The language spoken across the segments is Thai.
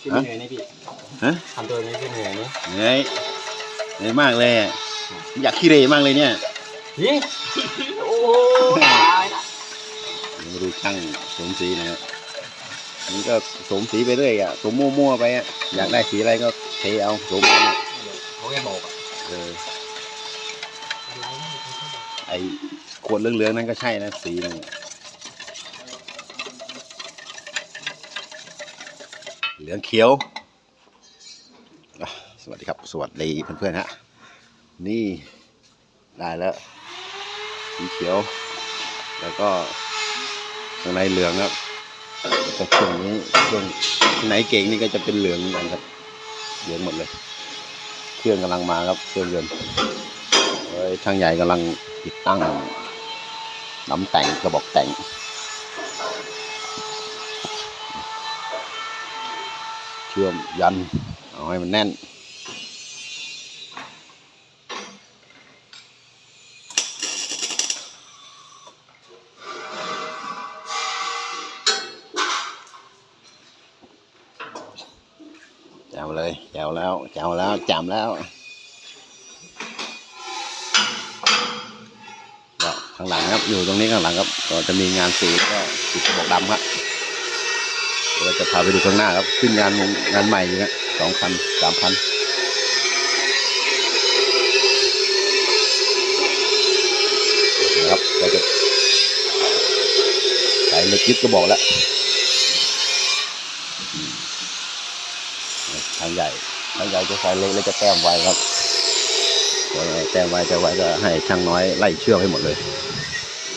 พี่ไม่เหนื่อยนี่พี่ฮะทำตัวนี้พี่เหนื่อยนี่เหนื่อยเหนื่อยมากเลยอะอยากขี้เหร่มากเลยเนี่ยนี่โอ้ตายละมาดูช่างสมสีนะครับอันนี่ก็สมสีไปเรื่อยอะสมมั่วๆไปอะอยากได้สีอะไรก็เทเอาสมเอาเขาแค่บอกอะเออไอขวดเหลืองๆนั่นก็ใช่นะสีนั่น เหลืองเขียว สวัสดีครับ สวัสดีเพื่อนๆฮะ นี่ได้แล้ว สีเขียว แล้วก็ข้างในเหลืองครับแต่ช่วงนี้ช่วงไหนเก่งนี่ก็จะเป็นเหลืองเหมือนกันครับ เหลืองหมดเลย เครื่องกำลังมาครับ เครื่องยนต์เอ้ยช่างใหญ่กำลังติดตั้งน้ำแต่งกระบอกแต่ง ชื่อมยัน เอาให้มันแน่น แจวเลย แจวแล้ว แจวแล้วจำแล้วข้างหลังครับ อยู่ตรงนี้ข้างหลังครับ ก็จะมีงานสีก็ติดกระบอกดำครับ เราจะพาไปดูข้างหน้าครับ ขึ้นงานงานใหม่นะสองพันสามพันนะครับเราจะใส่เล็กยึดกระบอกแล้วทางใหญ่ทางใหญ่จะใส่เล็กแล้วจะแต้มไว้ครับส่วนไอ้แต้มไว้จะไวก็ให้ช่างน้อยไล่เชือกให้หมดเลย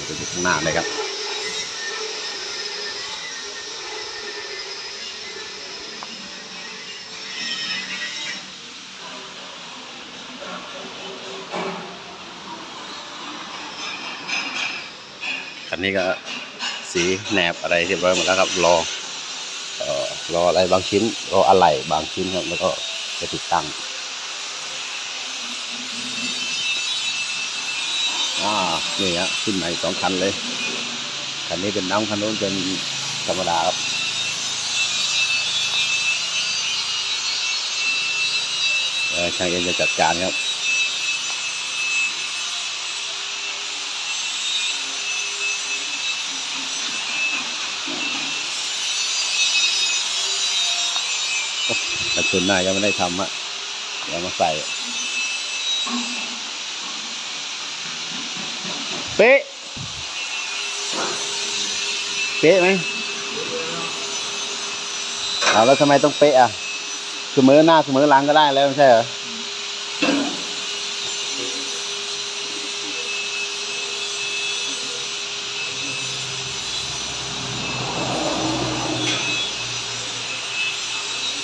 ไปดูข้างหน้าเลยครับ คันนี้ก็สีแหนบอะไรเรียบร้อยหมดแล้วครับรอเอ่อรออะไรบางชิ้น รออะไหล่บางชิ้นครับ แล้วก็จะติดตั้งอ่านี่ฮะขึ้นใหม่สองคันเลย คันนี้เป็นน้ำคันนู้นเป็นธรรมดาครับเออช่างเอ็นจะจัดการครับ แต่ส่วนหน้ายังไม่ได้ทำอะเดี๋ยวมาใส่ เป๊ะ เป๊ะไหมเอาแล้วทำไมต้องเป๊ะอะเสมอหน้าเสมอหลังก็ได้แล้วไม่ใช่เหรอ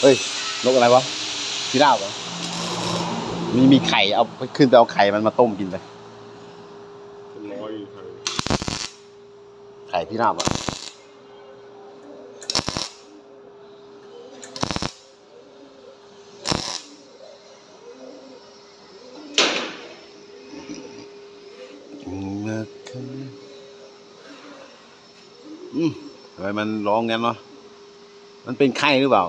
เฮ้ย นกอะไรวะพิราบเหรอมีมีไข่เอาไปขึ้นไปเอาไข่มันมาต้มกินไปเป็นร้อยอยู่ไทยไข่พิราบอะอืมทำไมมันร้องงั้นวะมันเป็นไข้หรือเปล่า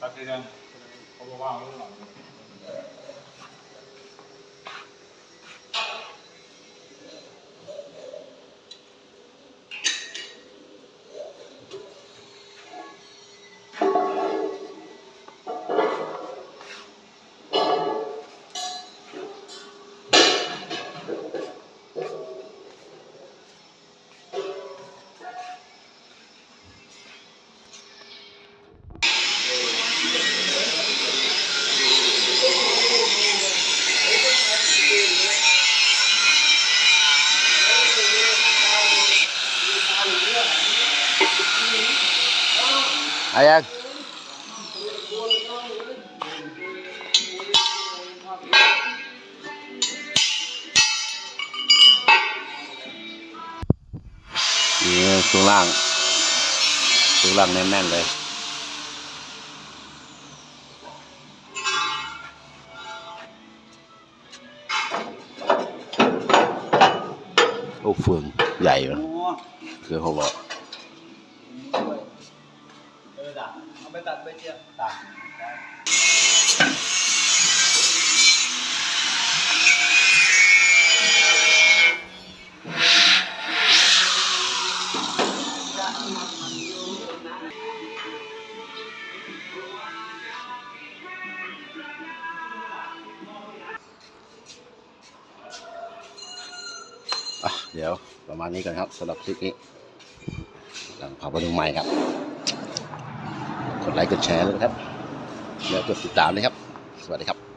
ตัดได้ยังเขาบอกว่าเอาหลัง อายังนี่ช่วงล่างช่วงล่างแน่นๆเลยโอ้เฟืองใหญ่เหรอคือเขาบอก เอาไปตัดไปเจียตัดเดี๋ยวประมาณนี้ก่อนครับสำหรับคลิปนี้หลังเผาไปดูใหม่ครับ กดไลค์กดแชร์เลยนะครับ แล้วกดติดตามเลยครับ สวัสดีครับ